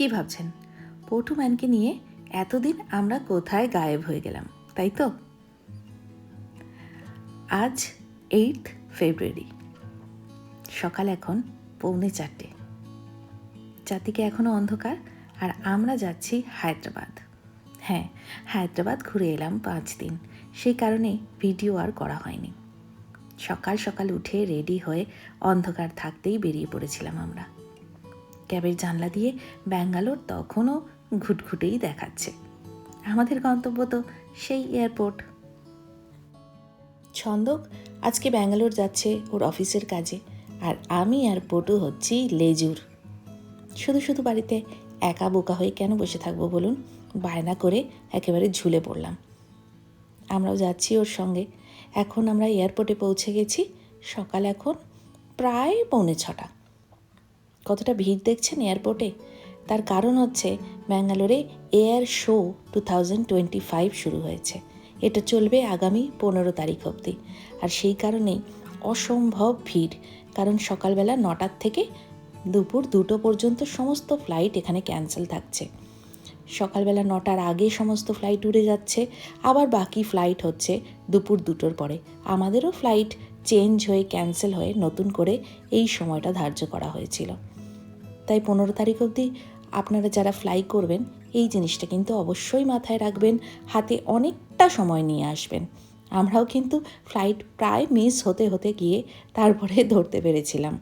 কি ভাবছেন? পটু ম্যানকে নিয়ে এতদিন আমরা কোথায় গায়েব হয়ে গেলাম, তাই তো? আজ এইট ফেব্রুয়ারি সকাল এখন পৌনে চারটে। চারদিকে এখনও অন্ধকার আর আমরা যাচ্ছি হায়দ্রাবাদ। হ্যাঁ হায়দ্রাবাদ ঘুরে এলাম পাঁচ দিন, সেই কারণে ভিডিও আর করা হয়নি। সকাল সকাল উঠে রেডি হয়ে অন্ধকার থাকতেই বেরিয়ে পড়েছিলাম আমরা। ক্যাবের জানলা দিয়ে ব্যাঙ্গালোর তখনও ঘুটঘুটেই দেখাচ্ছে। আমাদের গন্তব্য তো সেই এয়ারপোর্ট। ছন্দক, আজকে ব্যাঙ্গালোর যাচ্ছে ওর অফিসের কাজে আর আমি আর পটু হচ্ছি লেজুর। শুধু শুধু বাড়িতে একা বোকা হয়ে কেন বসে থাকব বলুন? বায়না করে একেবারে ঝুলে পড়লাম। আমরাও যাচ্ছি ওর সঙ্গে। এখন আমরা এয়ারপোর্টে পৌঁছে গেছি। সকাল এখন প্রায় পৌনে ছটা। কতটা ভিড় দেখছেন এয়ারপোর্টে? তার কারণ হচ্ছে ব্যাঙ্গালোরে air show two thousand twenty five শুরু হয়েছে। এটা চলবে আগামী পনেরো তারিখ অবধি। আর সেই কারণেই অসম্ভব ভিড়। কারণ সকালবেলা নটার থেকে দুপুর দুটো পর্যন্ত সমস্ত ফ্লাইট এখানে ক্যান্সেল থাকছে। সকালবেলা নটার আগে সমস্ত ফ্লাইট উড়ে যাচ্ছে। আবার বাকি ফ্লাইট হচ্ছে দুপুর দুটোর পরে। আমাদেরও ফ্লাইট চেঞ্জ হয়ে ক্যান্সেল হয়ে নতুন করে এই সময়টা ধার্য করা হয়েছিল। তাই পনেরো তারিখ অবধি আপনারা যারা ফ্লাই করবেন এই জিনিসটা কিন্তু অবশ্যই মাথায় রাখবেন হাতে অনেকটা সময় নিয়ে আসবেন। আমরাও কিন্তু ফ্লাইট প্রায় মিস হতে হতে গিয়ে তারপরে ধরতে পেরেছিলাম।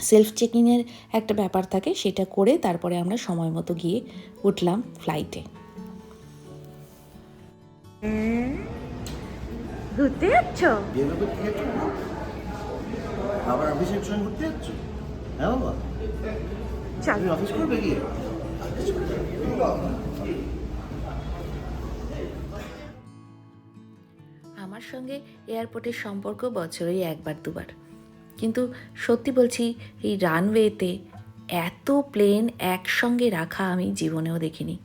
সেলফ চেকিংয়ের একটা ব্যাপার থাকে সেটা করে তারপরে আমরা সময় মতো গিয়ে উঠলাম ফ্লাইটে ঘুরতে যাচ্ছ? আবার অফিসের সঙ্গে ঘুরতে যাচ্ছ? হ্যাঁ বাবা। চল। অফিস করবে গিয়ে আমার সঙ্গে এয়ারপোর্টের সম্পর্ক বছরেই একবার দুবার। কিন্তু সত্যি বলছি এই রানওয়েতে এত প্লেন একসঙ্গে রাখা আমি জীবনেও দেখিনি।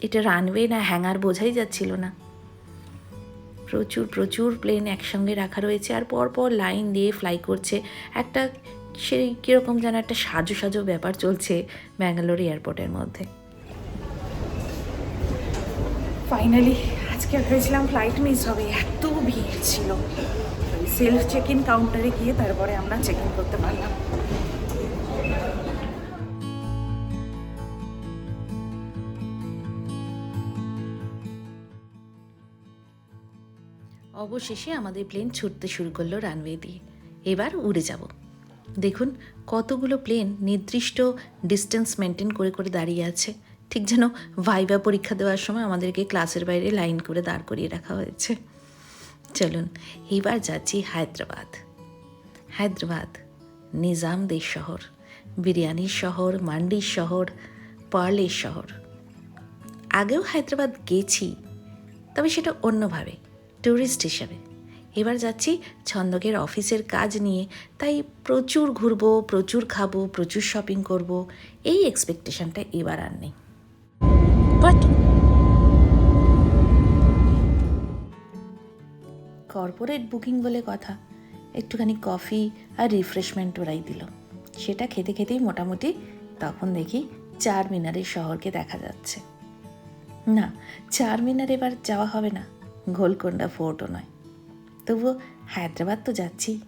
এটা রানওয়ে না হ্যাঙ্গার বোঝাই যাচ্ছিল না। প্রচুর প্রচুর প্লেন একসঙ্গে রাখা রয়েছে আর পরপর লাইন দিয়ে ফ্লাই করছে একটা সেই কীরকম যেন একটা সাজো সাজো ব্যাপার চলছে ব্যাঙ্গালোর এয়ারপোর্টের মধ্যে। ফাইনালি আজকে ভেবেছিলাম ফ্লাইট মিস হবে এত ভিড় ছিল। সেলফ চেক ইন কাউন্টারে গিয়ে তারপরে আমরা চেক ইন করতে পারলাম। অবশেষে আমাদের প্লেন ছুটতে শুরু করল রানওয়ে দিয়ে এবার উড়ে যাব। দেখুন, কতগুলো প্লেন নির্দিষ্ট ডিস্টেন্স মেনটেন করে করে দাঁড়িয়ে আছে। ঠিক যেন ভাইবা পরীক্ষা দেওয়ার সময় আমাদেরকে ক্লাসের বাইরে লাইন করে দাঁড় করিয়ে রাখা হয়েছে। চলুন এবার যাচ্ছি হায়দ্রাবাদ। হায়দ্রাবাদ, নিজামদের শহর, বিরিয়ানির শহর, মান্ডির শহর, পার্লের শহর। আগেও হায়দ্রাবাদ গেছি, তবে সেটা অন্যভাবে ট্যুরিস্ট হিসাবে। এবার যাচ্ছি ছন্দকের অফিসের কাজ নিয়ে। তাই প্রচুর ঘুরবো, প্রচুর খাব, প্রচুর শপিং করব, এই এক্সপেকটেশনটা এবার আর নেই। কর্পোরেট বুকিং বলে কথা, একটুখানি কফি আর রিফ্রেশমেন্ট ওরাই দিল। সেটা খেতে খেতেই মোটামুটি তখন দেখি চার মিনারের শহরকে দেখা যাচ্ছে। না চার মিনার এবার যাওয়া হবে না, গোলকোন্ডা ফোর্টও নয়। তবুও হায়দ্রাবাদ তো যাচ্ছি।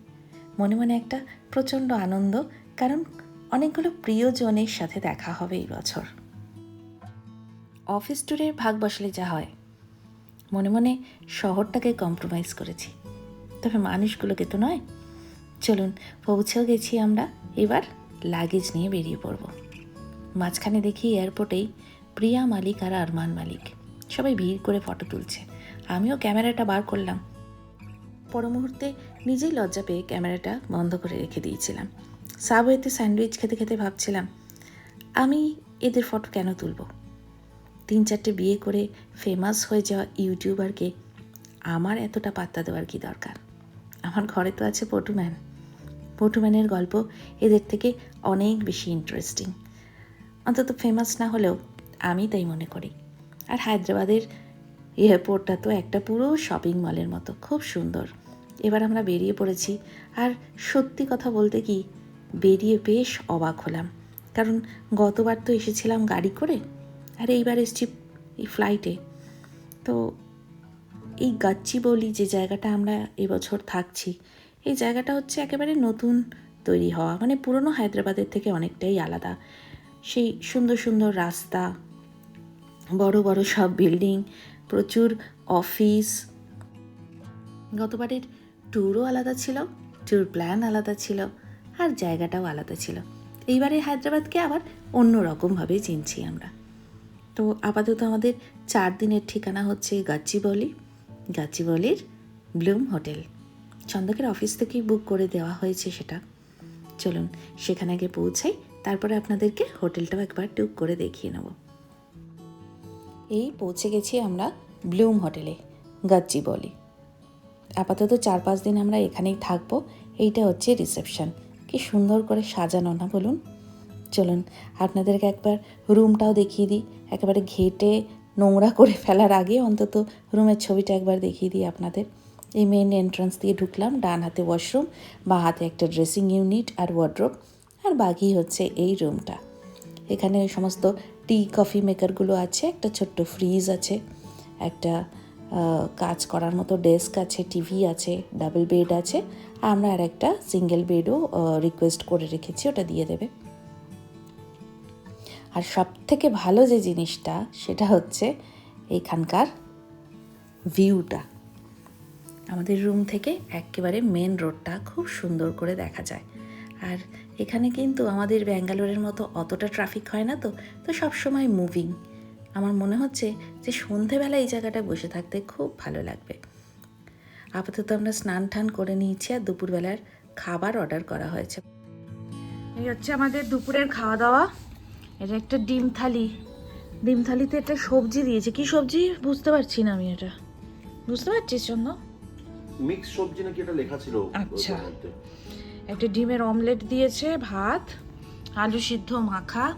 মনে মনে একটা প্রচণ্ড আনন্দ, কারণ অনেকগুলো প্রিয়জনের সাথে দেখা হবে এই বছর। অফিস ট্যুরের ভাগ বসলে যা হয়। মনে মনে শহরটাকে কম্প্রোমাইজ করেছি। তবে মানুষগুলোকে তো নয়। চলুন, পৌঁছেও গেছি আমরা। এবার লাগেজ নিয়ে বেরিয়ে পড়ব। মাঝখানে দেখি এয়ারপোর্টেই প্রিয়া মালিক আর আরমান মালিক। সবাই ভিড় করে ফটো তুলছে। আমিও ক্যামেরাটা বার করলাম। পর মুহূর্তে নিজেই লজ্জা পেয়ে ক্যামেরাটা বন্ধ করে রেখে দিয়েছিলাম। সাবওয়েতে স্যান্ডউইচ খেতে খেতে ভাবছিলাম, আমি এদের ফটো কেন তুলব? তিন চারটে বিয়ে করে ফেমাস হয়ে যাওয়া ইউটিউবারকে আমার এতটা পাত্তা দেওয়ার কি দরকার? আমার ঘরে তো আছে পটুম্যান পটুম্যানের গল্প এদের থেকে অনেক বেশি ইন্টারেস্টিং অন্তত ফেমাস না হলেও আমি তাই মনে করি। আর হায়দ্রাবাদের এয়ারপোর্টটা তো একটা পুরো শপিং মলের মতো, খুব সুন্দর। এবার আমরা বেরিয়ে পড়েছি। আর সত্যি কথা বলতে কি, বেরিয়ে বেশ অবাক হলাম। কারণ গতবার তো এসেছিলাম গাড়ি করে, আর এইবার এসেছি এই ফ্লাইটে তো এই গাচ্চি বলি যে জায়গাটা আমরা এবছর থাকছি, এই জায়গাটা হচ্ছে একেবারে নতুন তৈরি হওয়া মানে পুরনো হায়দ্রাবাদের থেকে অনেকটাই আলাদা। সেই সুন্দর সুন্দর রাস্তা, বড় বড় সব বিল্ডিং প্রচুর অফিস গতবারের ট্যুরও আলাদা ছিল ট্যুর প্ল্যান আলাদা ছিল আর জায়গাটাও আলাদা ছিল। এইবারে হায়দ্রাবাদকে আবার অন্য রকমভাবে চিনছি আমরা। তো আপাতত আমাদের চার দিনের ঠিকানা হচ্ছে গাচ্চিবলি গাচ্চিবলির ব্লুম হোটেল। চন্দকের অফিস থেকেই বুক করে দেওয়া হয়েছে সেটা। চলুন সেখানে আগে পৌঁছাই, তারপরে আপনাদেরকে হোটেলটাও একবার টুক করে দেখিয়ে নেব। এই পৌঁছে গেছি আমরা ব্লুম হোটেলে গাচ্চিবলি আপাতত চার পাঁচ দিন আমরা এখানেই থাকব। এইটা হচ্ছে রিসেপশন কি সুন্দর করে সাজানো, না বলুন? চলুন, আপনাদেরকে একবার রুমটাও দেখিয়ে দিই। একেবারে ঘেটে নোংরা করে ফেলার আগে অন্তত রুমের ছবিটা একবার দেখিয়ে দিই আপনাদের। এই মেন এন্ট্রান্স দিয়ে ঢুকলাম, ডান হাতে ওয়াশরুম বা হাতে একটা ড্রেসিং ইউনিট আর ওয়ার্ড্রোব আর বাকি হচ্ছে এই রুমটা এখানে সমস্ত টি কফি মেকারগুলো আছে, একটা ছোট্ট ফ্রিজ আছে, একটা কাজ করার মতো ডেস্ক আছে, টিভি আছে, ডাবল বেড আছে আমরা আর একটা সিঙ্গেল বেডও রিকোয়েস্ট করে রেখেছি, ওটা দিয়ে দেবে। আর সব থেকে ভালো যে জিনিসটা, সেটা হচ্ছে এইখানকার ভিউটা আমাদের রুম থেকে একেবারে মেন রোডটা খুব সুন্দর করে দেখা যায়। আর এখানে কিন্তু আমাদের ব্যাঙ্গালোরের মতো অতটা ট্রাফিক হয় না তো তো সবসময় মুভিং আমার মনে হচ্ছে যে সন্ধেবেলা এই জায়গাটায় বসে থাকতে খুব ভালো লাগবে। আপাতত আমরা স্নান টান করে নিয়েছি আর দুপুরবেলার খাবার অর্ডার করা হয়েছে। এই হচ্ছে আমাদের দুপুরের খাওয়া দাওয়া। এটা একটা ডিম থালি। ডিম থালিতে একটা সবজি দিয়েছে। কি সবজি? বুঝতে পারছি না আমি এটা। বুঝতে পারছিস জন্য মিক্স সবজি নাকি এটা লেখা ছিল আচ্ছা। একটা ডিমের অমলেট দিয়েছে ভাত আলু সিদ্ধ মাখা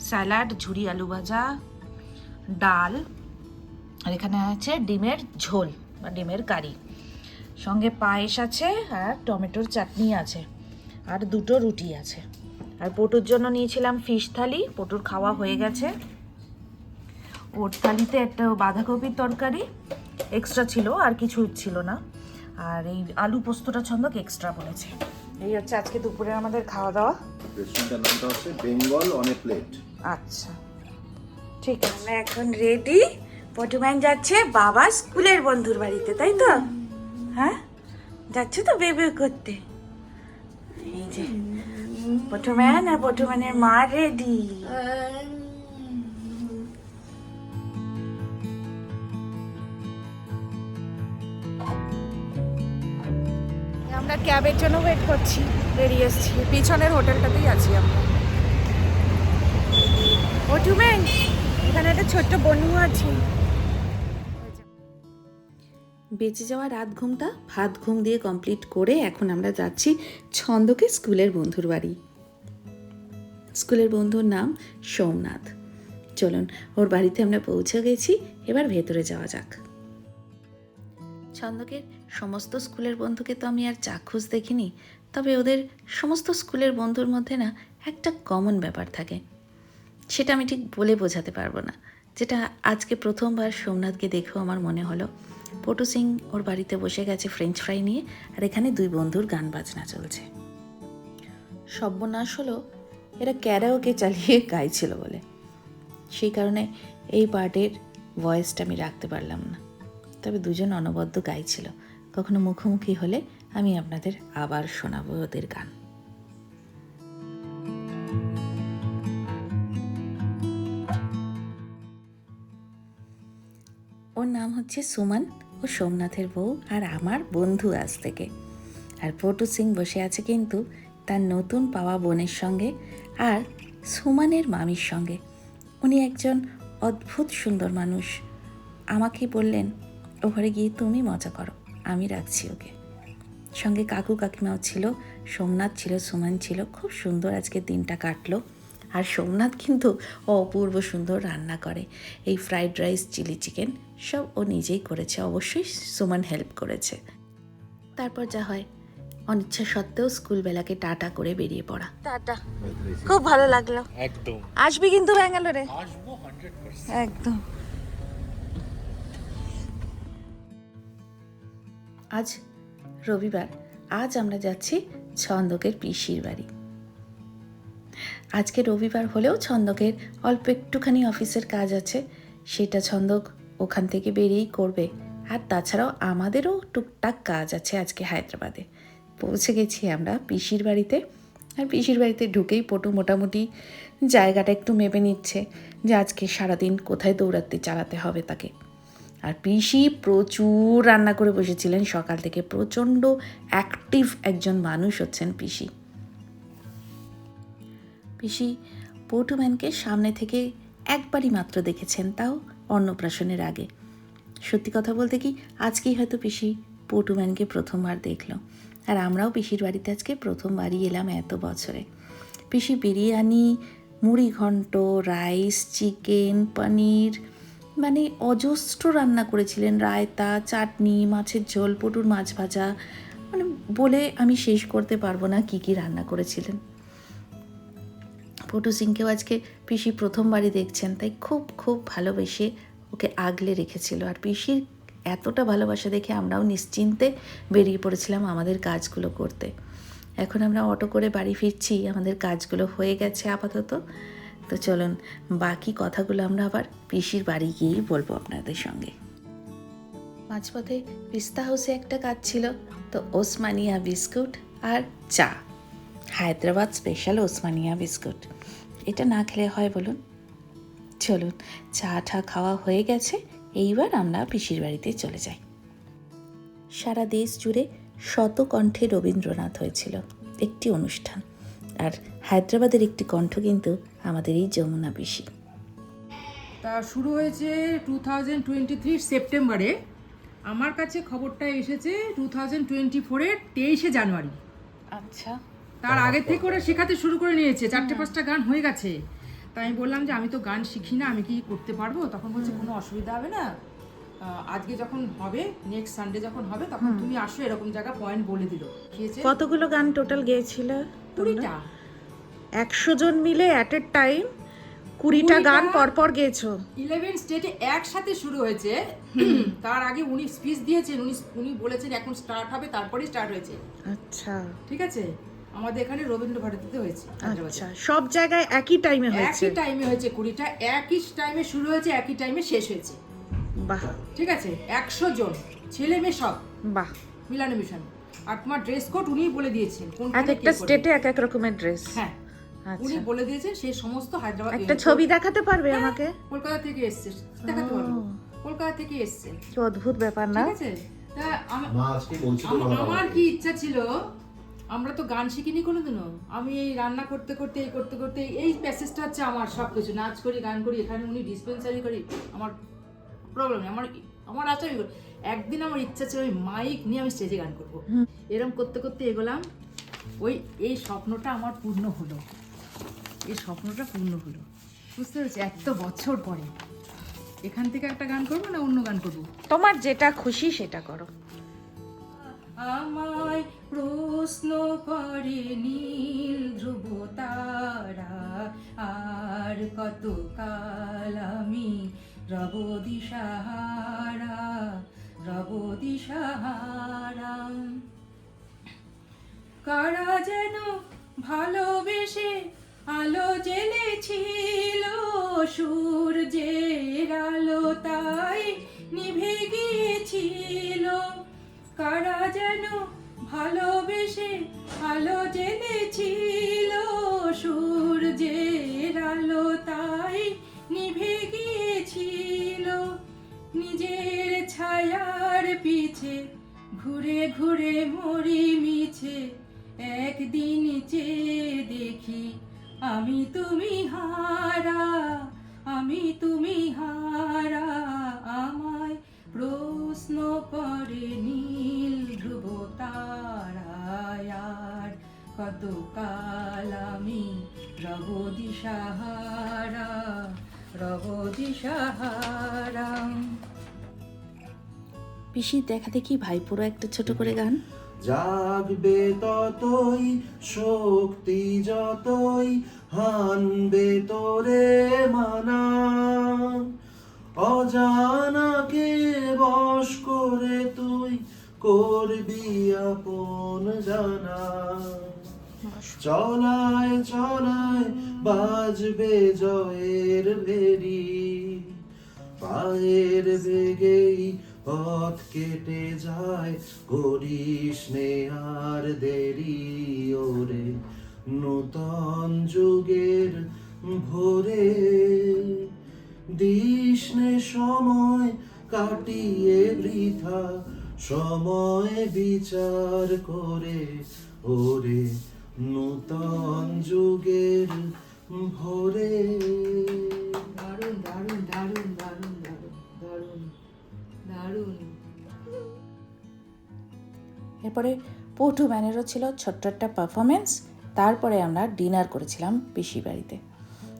স্যালাড ঝুরি আলু ভাজা ডাল আর এখানে আছে ডিমের ঝোল বা ডিমের কারি। সঙ্গে পায়েস আছে আর টমেটোর চাটনি আছে আর দুটো রুটি আছে। আর পটুর জন্য নিয়েছিলাম ফিশ থালি পটুর খাওয়া হয়ে গেছে। ওর থালিতে একটা বাঁধাকপির তরকারি এক্সট্রা ছিল আর কিছু ছিল না। আর এই আলু পোস্তটা ছন্দক এক্সট্রা বলেছে। এই হচ্ছে আজকে দুপুরে আমাদের খাওয়া দাওয়া। রেস্টুরেন্টের নামটা হচ্ছে বেঙ্গল অন এ প্লেট আচ্ছা। ঠিক আমরা এখন রেডি পটুম্যান যাচ্ছে বাবা স্কুলের বন্ধুর বাড়িতে, তাই তো? হ্যাঁ? যাচ্ছে তো বেবে করতে। এই যে, পটুম্যান আর পটুম্যানের মা রেডি আমরা ক্যাবের জন্য ওয়েট করছি, বেরিয়ে এসছি। পিছনের হোটেলটাতেই আছি আমরা। পটুম্যান এখানে একটা ছোট্ট বন্ধু আছে। বেঁচে যাওয়া রাত ঘুমটা ভাত ঘুম দিয়ে কমপ্লিট করে এখন আমরা যাচ্ছি ছন্দকে স্কুলের বন্ধুর বাড়ি। স্কুলের বন্ধুর নাম সোমনাথ। চলুন, ওর বাড়িতে আমরা পৌঁছে গেছি, এবার ভেতরে যাওয়া যাক। ছন্দকের সমস্ত স্কুলের বন্ধুকে তো আমি আর চাক্ষুষ দেখিনি, তবে ওদের সমস্ত স্কুলের বন্ধুর মধ্যে না একটা কমন ব্যাপার থাকে। সেটা আমি ঠিক বলে বোঝাতে পারব না। যেটা আজকে প্রথমবার সোমনাথকে দেখেও আমার মনে হলো, পটু সিং ওর বাড়িতে বসে গেছে ফ্রেঞ্চ ফ্রাই নিয়ে, আর এখানে দুই বন্ধুর গান বাজনা চলছে। সর্বনাশ হলো, এরা ক্যারাওকে চালিয়ে গাইছিল বলে। সেই কারণে এই পার্টের ভয়েসটা আমি রাখতে পারলাম না। তবে দুজন অনবদ্য গাইছিল। কখনো মুখোমুখি হলে আমি আপনাদের আবার শোনাবো ওদের গান। ওর নাম হচ্ছে সুমন, ও সোমনাথের বউ আর আমার বন্ধু আজ থেকে। আর পটু সিং বসে আছে কিন্তু তার নতুন পাওয়া বোনের সঙ্গে আর সুমানের মামির সঙ্গে। উনি একজন অদ্ভুত সুন্দর মানুষ। আমাকে বললেন, ও ঘরে গিয়ে তুমি মজা করো, আমি রাখছি ওকে। সঙ্গে কাকু কাকিমাও ছিল, সোমনাথ ছিল, সুমান ছিল। খুব সুন্দর আজকে দিনটা কাটলো। আর সোমনাথ কিন্তু অপূর্ব সুন্দর রান্না করে। এই ফ্রাইড রাইস চিলি চিকেন সব ও নিজেই করেছে অবশ্যই সুমন হেল্প করেছে। তারপর যা হয় অনিচ্ছা সত্ত্বেও স্কুলবেলাকে টাটা করে বেরিয়ে পড়া। টাটা। খুব ভালো লাগল। একদম। আসবি কিন্তু ব্যাঙ্গালোরে। একদম। আজ রবিবার আজ আমরা যাচ্ছি ছন্দকের পিসির বাড়ি। আজকে রবিবার হলেও ছন্দকের অল্প একটুখানি অফিসের কাজ আছে। সেটা ছন্দক ওখান থেকে বেরিয়েই করবে। আর তাছাড়াও আমাদেরও টুকটাক কাজ আছে আজকে হায়দ্রাবাদে। পৌঁছে গেছি আমরা পিসির বাড়িতে। আর পিসির বাড়িতে ঢুকেই পটু মোটামুটি জায়গাটা একটু মেপে নিচ্ছে যে আজকে সারাদিন কোথায় দৌড়াতে চালাতে হবে তাকে। আর পিসি প্রচুর রান্না করে বসেছিলেন। সকাল থেকে প্রচণ্ড অ্যাক্টিভ একজন মানুষ হচ্ছেন পিসি। পিসি পটুম্যানকে সামনে থেকে একবারই মাত্র দেখেছেন, তাও অন্নপ্রাশনের আগে। সত্যি কথা বলতে কি, আজকেই হয়তো পিসি পটুম্যানকে প্রথমবার দেখল। আর আমরাও পিসির বাড়িতে আজকে প্রথমবারই এলাম এত বছরে। পিসি বিরিয়ানি, মুড়ি ঘন্ট, রাইস, চিকেন, পনির মানে অজস্র রান্না করেছিলেন। রায়তা, চাটনি, মাছের ঝোল, পটুর মাছ ভাজা মানে বলে আমি শেষ করতে পারব না কি কি রান্না করেছিলেন। পটু সিংকেও আজকে পিসি প্রথমবারই দেখছেন, তাই খুব খুব ভালোবেসে ওকে আগলে রেখেছিল। আর পিসির এতটা ভালোবাসা দেখে আমরাও নিশ্চিন্তে বেরিয়ে পড়েছিলাম আমাদের কাজগুলো করতে। এখন আমরা অটো করে বাড়ি ফিরছি, আমাদের কাজগুলো হয়ে গেছে আপাতত। তো চলুন, বাকি কথাগুলো আমরা আবার পিসির বাড়ি গিয়েই বলব আপনাদের সঙ্গে। মাঝপথে পিস্তা হাউসে একটা কাজ ছিল, তো ওসমানিয়া বিস্কুট আর চা। Hyderabad special Osmania biscuit. এটা না খেলে হয় বলুন। চলুন চা ঠা খাওয়া হয়ে গেছে এইবার আমরা পিসির বাড়িতে চলে যাই। সারা দেশ জুড়ে শত কণ্ঠে রবীন্দ্রনাথ হয়েছিল একটি অনুষ্ঠান। আর হায়দ্রাবাদের একটি কণ্ঠ কিন্তু আমাদের এই যমুনা পিসি। তা শুরু হয়েছে টু থাউজেন্ড টোয়েন্টি থ্রির সেপ্টেম্বরে। আমার কাছে খবরটা এসেছে টু থাউজেন্ড টোয়েন্টি ফোরের তেইশে জানুয়ারি। আচ্ছা। তার আগে থেকে ওরা শেখাতে শুরু করে নিয়েছে চারটে পাঁচটা গান হয়ে গেছে। তাই আমি বললাম যে আমি তো গান শিখি না আমি কি করতে পারব? তখন বলছে কোনো অসুবিধা হবে না। আজকে যখন হবে নেক্সট সানডে যখন হবে তখন তুমি আসো এরকম জায়গা পয়েন্ট বলে দিল। কতগুলো গান টোটাল গেয়েছিল কুড়িটা। একশো জন মিলে অ্যাট এ টাইম কুড়িটা গান? পরপর গেয়েছো? ইলেভেন স্টেটে একসাথে শুরু হয়েছে। তার আগে উনি স্পিচ দিয়েছেন উনি উনি বলেছেন এখন স্টার্ট হবে তারপরে স্টার্ট হয়েছে। আচ্ছা। ঠিক আছে? আমাদের এখানে রবীন্দ্র ভারতীতে হয়েছে। আচ্ছা সব জায়গায় একই টাইমে হয়েছে? একই টাইমে হয়েছে কুড়িটা একই টাইমে শুরু হয়েছে একই টাইমে শেষ হয়েছে। বাহ। ঠিক আছে? একশো জন ছেলে মেয়ে সব। বাহ। মিলানো মিশন। আর তোমার ড্রেস কোড উনি বলে দিয়েছেন এক একটা স্টেটে এক এক রকমের ড্রেস হ্যাঁ উনি আচ্ছা বলে দিয়েছেন সেই সমস্ত হায়দ্রাবাদ একটা ছবি দেখাতে পারবে আমাকে? কলকাতা থেকে এসছে দেখাতে পারব। কলকাতা থেকে এসছে। কি অদ্ভুত ব্যাপার না? ঠিক আছে? তা আমার কি ইচ্ছা ছিল আমরা তো গান শিখিনি কোনোদিনও। আমি এই রান্না করতে করতে এই করতে করতে এই প্যাসেজটা হচ্ছে আমার সব কিছু নাচ করি গান করি এখানে উনি ডিসপেন্সারি করি আমার প্রবলেম আমার আমার আছে আমি। একদিন আমার ইচ্ছা ছিল ওই মাইক নিয়ে আমি স্টেজে গান করব। এরকম করতে করতে এগোলাম ওই এই স্বপ্নটা আমার পূর্ণ হলো। এই স্বপ্নটা পূর্ণ হলো। বুঝতে পেরেছি? এত বছর পরে। এখান থেকে একটা গান করব না অন্য গান করব? তোমার যেটা খুশি সেটা করো। আমায় প্রশ্ন করে নীল ধ্রুব তারা, আর কত কাল আমি রব দিশাহারা রব দিশাহারা। কারা যেন ভালোবেসে আলো জ্বেলেছিল সূর্যের আলো তাই নিভে গিয়েছিল। কারা যেন ভালোবেসে আলো জ্বেলেছিল সূর্যের আলো তাই নিভে গিয়েছিল। নিজের ছায়ার পিছে ঘুরে ঘুরে মরি মিছে, একদিন চেয়ে দেখি আমি তুমি হারা, আমি তুমি হারা, আমায় প্রশ্ন করে তারায়ার কত কাল আমি রব দিশাহারা রব দিশাহারা। পিসির দেখা দেখি ভাইপোরও একটা ছোট করে গান। জাগবে ততই শক্তি যতই হানবে তোরে মানা। অজানাকে বশ করে তুই করবি আপন জানা। চলায় চলায় বাজবে জয়ের ভেরি। পায়ের বেগেই পথ কেটে যায়, করিস নে আর দেরি। ওরে নূতন যুগের ভোরে দিস সময় কাটিয়ে বৃথা। সময় বিচার করে ওরে নূতন যুগের ভোরে। দারুণ দারুণ দারুণ দারুণ দারুণ দারুণ দারুণ। এরপরে পটু ম্যানেরও ছিল ছোট্ট একটা পারফরমেন্স তারপরে আমরা ডিনার করেছিলাম পিসি বাড়িতে।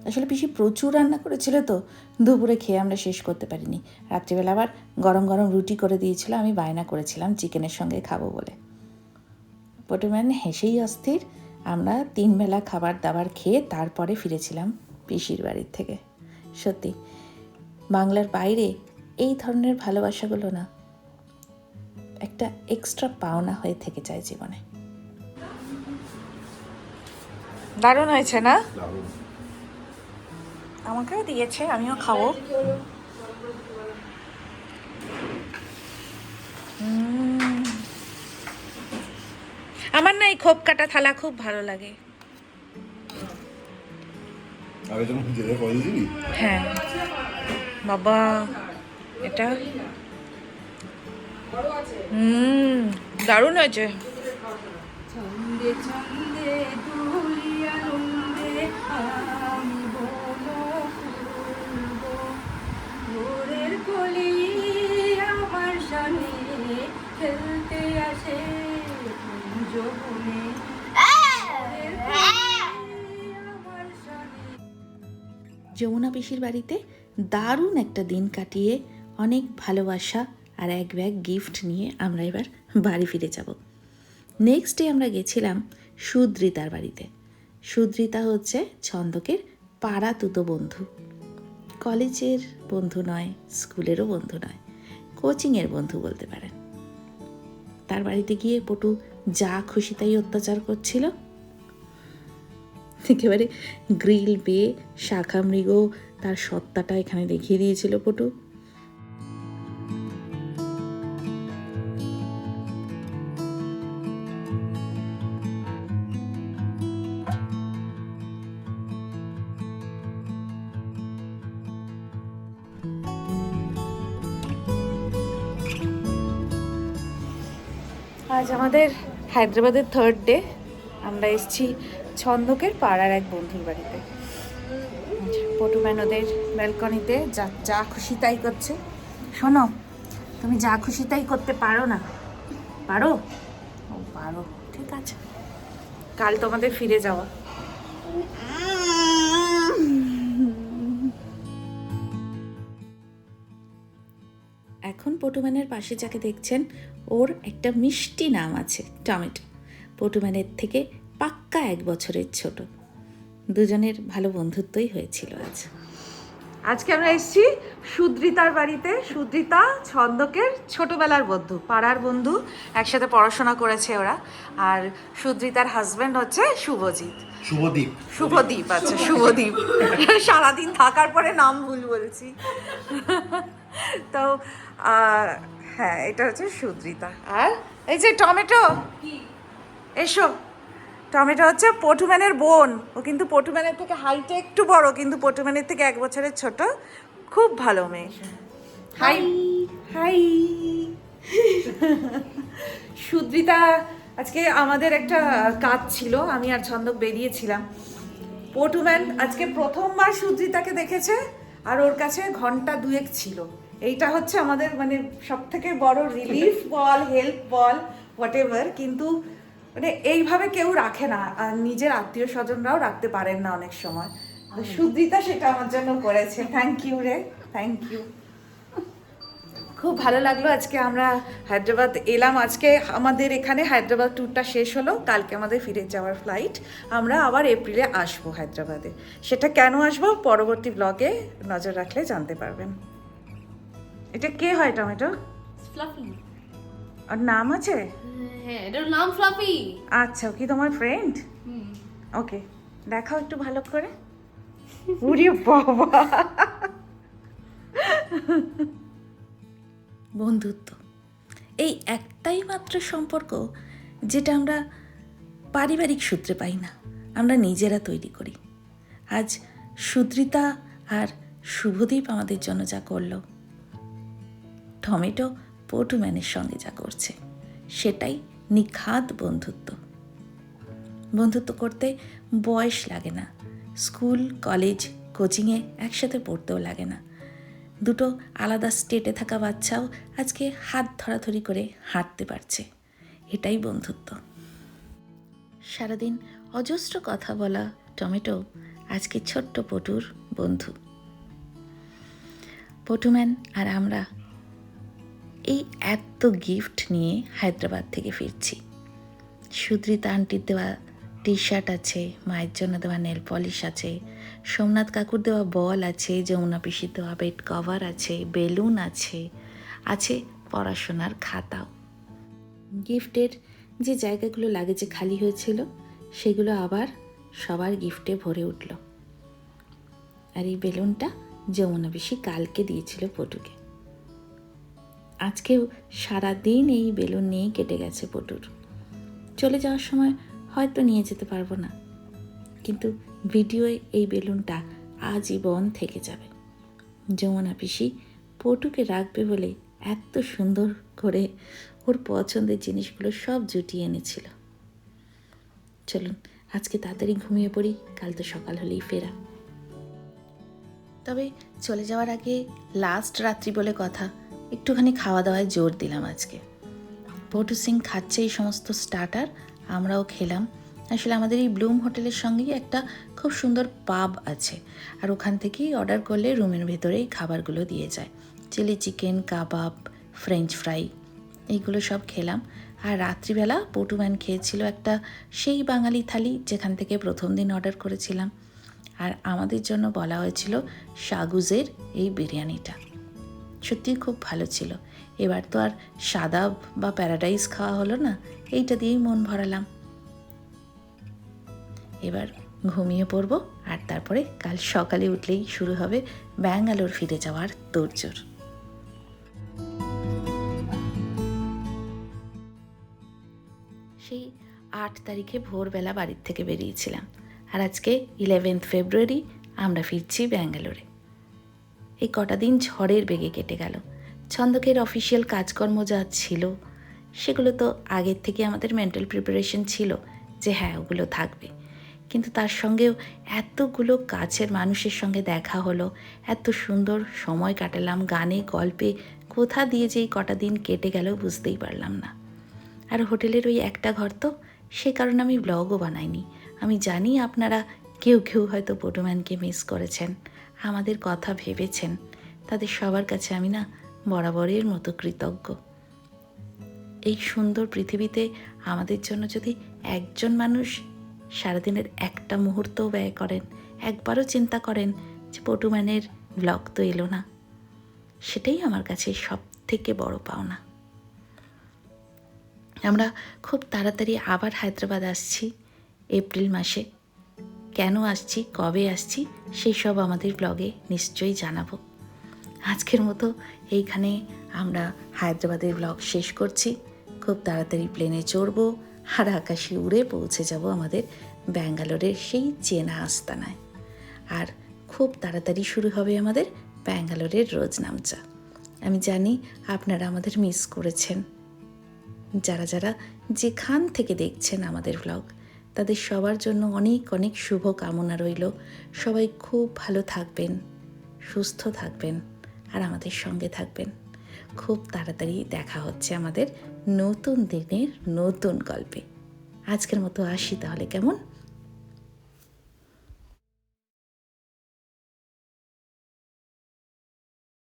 আসলে পিসি প্রচুর রান্না করেছিল তো দুপুরে খেয়ে আমরা শেষ করতে পারিনি। রাত্রিবেলা আবার গরম গরম রুটি করে দিয়েছিল আমি বায়না করেছিলাম চিকেনের সঙ্গে খাব বলে। পটুম্যান হেসেই অস্থির আমরা তিন বেলা খাবার দাবার খেয়ে তারপরে ফিরেছিলাম পিসির বাড়ির থেকে। সত্যি বাংলার বাইরে এই ধরনের ভালোবাসাগুলো না একটা এক্সট্রা পাওনা হয়ে থেকে যায় জীবনে। দারুণ হয়েছে না? আমাকেও দিয়েছে আমিও খাব। আমার না এই খোপ কাটা থালা খুব ভালো লাগে। আগে যখন জেলে করে দিবি হ্যাঁ। বাবা এটা? হুম দারুণ হয়েছে। ছন্দে ছন্দে দুলি যমুনা পিসির বাড়িতে দারুণ একটা দিন কাটিয়ে অনেক ভালোবাসা আর এক ব্যাগ গিফট নিয়ে আমরা এবার বাড়ি ফিরে যাব। নেক্সট ডে আমরা গেছিলাম সুদ্রিতার বাড়িতে। সুদ্রিতা হচ্ছে ছন্দকের পাড়া তুতো বন্ধু। কলেজের বন্ধু নয়, স্কুলেরও বন্ধু নয়, কোচিংয়ের বন্ধু বলতে পারেন। তার বাড়িতে গিয়ে পটু যা খুশি তাই অত্যাচার করছিল একেবারে গ্রিল বেয়ে শাখা মৃগ তার সত্তাটা এখানে দেখিয়ে দিয়েছিল পটু। আজ আমাদের হায়দ্রাবাদের থার্ড ডে আমরা এসেছি ছন্দকের পাড়ার এক বন্ধুর বাড়িতে। পটুম্যান ওদের ব্যালকনিতে যা যা খুশি তাই করছে। শোনো, তুমি যা খুশি তাই করতে পারো না। পারো? ও, পারো। ঠিক আছে। কাল তোমাদের ফিরে যাওয়া। এখন পটুম্যানের পাশে যাকে দেখছেন, ওর একটা মিষ্টি নাম আছে, টমেটো। পটুম্যানের থেকে পাক্কা এক বছরের ছোট। দুজনের ভালো বন্ধুত্বই হয়েছিল আজ। আজকে আমরা এসেছি সুদ্রিতার বাড়িতে। সুদ্রিতা ছন্দকের ছোটবেলার বন্ধু পাড়ার বন্ধু। একসাথে পড়াশোনা করেছে ওরা। আর সুদ্রিতার হাজব্যান্ড হচ্ছে শুভজিৎ। শুভদীপ। শুভদীপ আচ্ছা শুভদীপ। সারাদিন থাকার পরে নাম ভুল বলছি। তো হ্যাঁ এটা হচ্ছে সুদ্রিতা। আর এই যে টমেটো এসো। টমেটো হচ্ছে পটুম্যানের বোন। ও কিন্তু পটুম্যানের থেকে হাইটে একটু বড় কিন্তু পটুম্যানের থেকে এক বছরের ছোট। খুব ভালো মেয়ে। হাই হাই সুদ্রিতা আজকে আমাদের একটা কাজ ছিল আমি আর ছন্দক বেরিয়েছিলাম। পটুম্যান আজকে প্রথমবার সুদ্রিতাকে দেখেছে আর ওর কাছে ঘণ্টা দুয়েক ছিল। এইটা হচ্ছে আমাদের মানে সব থেকে বড় রিলিফ বল হেল্প বল হোয়াট কিন্তু মানে এইভাবে কেউ রাখে না, আর নিজের আত্মীয় স্বজনরাও রাখতে পারেন না অনেক সময়। সুদ্রিতা সেটা আমার জন্য করেছে। থ্যাংক ইউ রে থ্যাংক ইউ খুব ভালো লাগল আজকে আমরা হায়দ্রাবাদ এলাম। আজকে আমাদের এখানে হায়দ্রাবাদ ট্যুরটা শেষ হলো। কালকে আমাদের ফিরে যাওয়ার ফ্লাইট আমরা আবার এপ্রিলে আসব হায়দ্রাবাদে। সেটা কেন আসব? পরবর্তী ব্লগে নজর রাখলে জানতে পারবেন। এটা কে হয় টমেটো? আর নাম আছে? হ্যাঁ এটার নাম ফ্লাফি। আচ্ছা ও কি তোমার ফ্রেন্ড ওকে দেখাও একটু ভালো করে। উরি বাবা। বন্ধুত্ব এই একটাই মাত্র সম্পর্ক যেটা আমরা পারিবারিক সূত্রে পাই না আমরা নিজেরা তৈরি করি। আজ সুদ্রিতা আর শুভদীপ আমাদের জন্য যা করল। টমেটো পটুম্যানের সঙ্গে যা করছে, সেটাই নিখাদ বন্ধুত্ব। বন্ধুত্ব করতে বয়স লাগে না। স্কুল, কলেজ, কোচিংয়ে একসাথে পড়তেও লাগে না। দুটো আলাদা স্টেটে থাকা বাচ্চাও আজকে হাত ধরাধরি করে হাঁটতে পারছে। এটাই বন্ধুত্ব। সারাদিন অজস্র কথা বলা টমেটো আজকে ছোট্ট পটুর বন্ধু। পটুম্যান আর আমরা এই এত গিফট নিয়ে হায়দ্রাবাদ থেকে ফিরছি। সুদ্রিতা আন্টির দেওয়া টি শার্ট আছে, মায়ের জন্য দেওয়া নেল পলিশ আছে, সোমনাথ কাকুর দেওয়া বল আছে, যমুনা পিসির দেওয়া বেড কভার আছে, বেলুন আছে আছে পড়াশোনার খাতাও। গিফটের যে জায়গাগুলো লাগেজে খালি হয়েছিল, সেগুলো আবার সবার গিফটে ভরে উঠল। আর এই বেলুনটা যমুনা পিসি কালকে দিয়েছিল পটুকে। আজকেও সারাদিন এই বেলুন নিয়েই কেটে গেছে পটুর। চলে যাওয়ার সময় হয়তো নিয়ে যেতে পারব না। কিন্তু ভিডিওয়ে এই বেলুনটা আজীবন থেকে যাবে। যমুনা পিসি পটুকে রাখবে বলে এত সুন্দর করে ওর পছন্দের জিনিসগুলো সব জুটিয়ে এনেছিল। চলুন, আজকে তাড়াতাড়ি ঘুমিয়ে পড়ি, কাল তো সকাল হলেই ফেরা। তবে চলে যাওয়ার আগে লাস্ট রাত্রি বলে কথা। একটুখানি খাওয়া দাওয়ায় জোর দিলাম আজকে। পটু সিং খাচ্ছে এই সমস্ত স্টার্টার আমরাও খেলাম। আসলে আমাদের এই ব্লুম হোটেলের সঙ্গেই একটা খুব সুন্দর পাব আছে। আর ওখান থেকেই অর্ডার করলে রুমের ভেতরেই খাবারগুলো দিয়ে যায়। Chilli chicken kebab French fry এইগুলো সব খেলাম। আর রাত্রিবেলা পটুম্যান খেয়েছিল একটা সেই বাঙালি থালি যেখান থেকে প্রথম দিন অর্ডার করেছিলাম। আর আমাদের জন্য বলা হয়েছিল সাগুজের এই বিরিয়ানিটা। সত্যি খুব ভালো ছিল। এবার তো আর সাদা বা প্যারাডাইস খাওয়া হলো না, এইটা দিয়েই মন ভরালাম। এবার ঘুমিয়ে পড়ব, আর তারপরে কাল সকালে উঠলেই শুরু হবে ব্যাঙ্গালোর ফিরে যাওয়ার তোড়জোড়। সেই আট তারিখে ভোরবেলা বাড়ির থেকে বেরিয়েছিলাম, আর আজকে ইলেভেন্থ ফেব্রুয়ারি আমরা ফিরছি ব্যাঙ্গালোরে। এই কটা দিন ঝড়ের বেগে কেটে গেল। ছন্দকের অফিসিয়াল কাজকর্ম যা ছিল, সেগুলো তো আগের থেকে আমাদের মেন্টাল প্রিপারেশন ছিল যে হ্যাঁ ওগুলো থাকবে। কিন্তু তার সঙ্গেও এতগুলো কাছের মানুষের সঙ্গে দেখা হলো, এত সুন্দর সময় কাটালাম, গানে, গল্পে, কোথা দিয়ে যে এই কটা দিন কেটে গেল বুঝতেই পারলাম না। আর হোটেলের ওই একটা ঘর তো, সে কারণে আমি ব্লগও বানাইনি। আমি জানি আপনারা কেউ কেউ হয়তো পটুম্যানকে মিস করেছেন। আমাদের কথা ভেবেছেন। তাদের সবার কাছে আমি না বরাবরের মতো কৃতজ্ঞ। এই সুন্দর পৃথিবীতে আমাদের জন্য যদি একজন মানুষ সারাদিনের একটা মুহূর্তও ব্যয় করেন, একবারও চিন্তা করেন যে পটুম্যানের ব্লগ তো এলো না, সেটাই আমার কাছে সব থেকে বড় পাওনা। আমরা খুব তাড়াতাড়ি আবার হায়দ্রাবাদ আসছি এপ্রিল মাসে। কেন আসছি, কবে আসছি সেই সব আমাদের ব্লগে নিশ্চয়ই জানাব। আজকের মতো এইখানে আমরা হায়দ্রাবাদের ব্লগ শেষ করছি। খুব তাড়াতাড়ি প্লেনে চড়বো, আর আকাশে উড়ে পৌঁছে যাব আমাদের ব্যাঙ্গালোরের সেই চেনা আস্তানায়। আর খুব তাড়াতাড়ি শুরু হবে আমাদের ব্যাঙ্গালোরের রোজ নামচা। আমি জানি আপনারা আমাদের মিস করেছেন। যারা যারা যেখান থেকে দেখছেন আমাদের ব্লগ তাদের সবার জন্য অনেক অনেক শুভ কামনা রইল। সবাই খুব ভালো থাকবেন, সুস্থ থাকবেন আর আমাদের সঙ্গে থাকবেন। খুব তাড়াতাড়ি দেখা হচ্ছে আমাদের নতুন দিনের নতুন গল্পে। আজকের মতো আসি তাহলে, কেমন?